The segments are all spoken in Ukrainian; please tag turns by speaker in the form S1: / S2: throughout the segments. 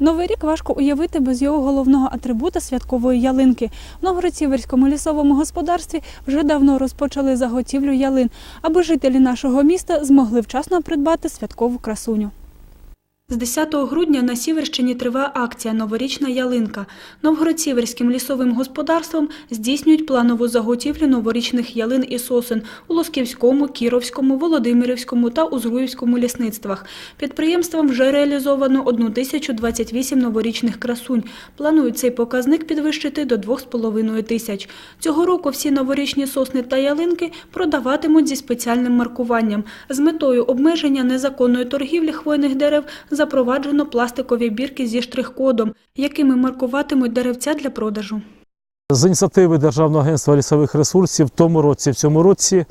S1: Новий рік важко уявити без його головного атрибута святкової ялинки. В Новгород-Сіверському лісовому господарстві вже давно розпочали заготівлю ялин, аби жителі нашого міста змогли вчасно придбати святкову красуню. З 10 грудня на Сіверщині триває акція Новорічна ялинка. Новгород-Сіверським лісовим господарством здійснюють планову заготівлю новорічних ялин і сосен у Лосківському, Кіровському, Володимирівському та Узгуївському лісництвах. Підприємством вже реалізовано 1028 новорічних красунь. Планують цей показник підвищити до 2,5 тисяч. Цього року всі новорічні сосни та ялинки продаватимуть зі спеціальним маркуванням. З метою обмеження незаконної торгівлі хвойних дерев запроваджено пластикові бірки зі штрих-кодом, якими маркуватимуть деревця для продажу.
S2: З ініціативи Державного агентства лісових ресурсів в тому році, в цьому році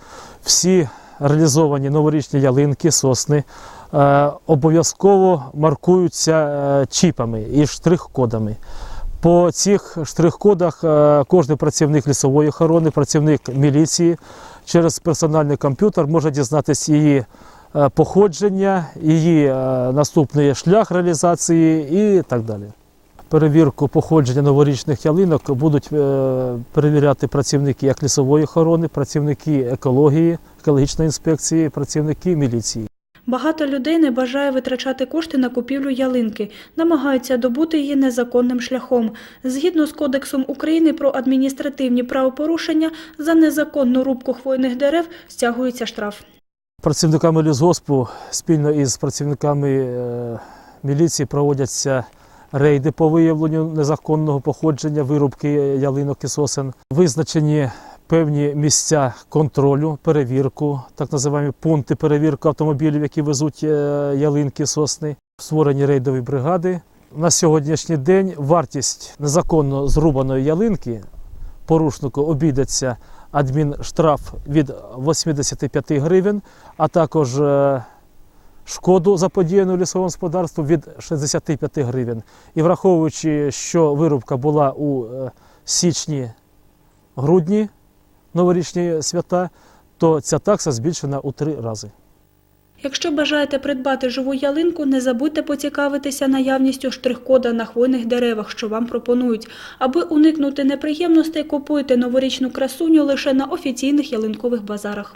S2: всі реалізовані новорічні ялинки, сосни е, обов'язково маркуються е, чіпами і штрих-кодами. По цих штрих-кодах е, кожен працівник лісової охорони, працівник міліції через персональний комп'ютер може дізнатися її походження, її е, наступний шлях реалізації і так далі. Перевірку походження новорічних ялинок будуть е, перевіряти працівники як лісової охорони, працівники екології, екологічної інспекції, працівники міліції.
S1: Багато людей не бажає витрачати кошти на купівлю ялинки, намагаються добути її незаконним шляхом. Згідно з Кодексом України про адміністративні правопорушення, за незаконну рубку хвойних дерев стягується штраф.
S2: Працівниками лісгоспу спільно із працівниками е, міліції проводяться рейди по виявленню незаконного походження вирубки ялинок і сосен. Визначені певні місця контролю, перевірку, так називаємо пункти перевірки автомобілів, які везуть е, ялинки, сосни. Створені рейдові бригади. На сьогоднішній день вартість незаконно зрубаної ялинки порушнику обійдеться адмінштраф від 85 гривень, а також е, шкоду заподіяну лісовому господарству від 65 гривень. І враховуючи, що вирубка була у е, січні-грудні новорічні свята, то ця такса збільшена у три рази.
S1: Якщо бажаєте придбати живу ялинку, не забудьте поцікавитися наявністю штрих-кода на хвойних деревах, що вам пропонують. Аби уникнути неприємностей, купуйте новорічну красуню лише на офіційних ялинкових базарах.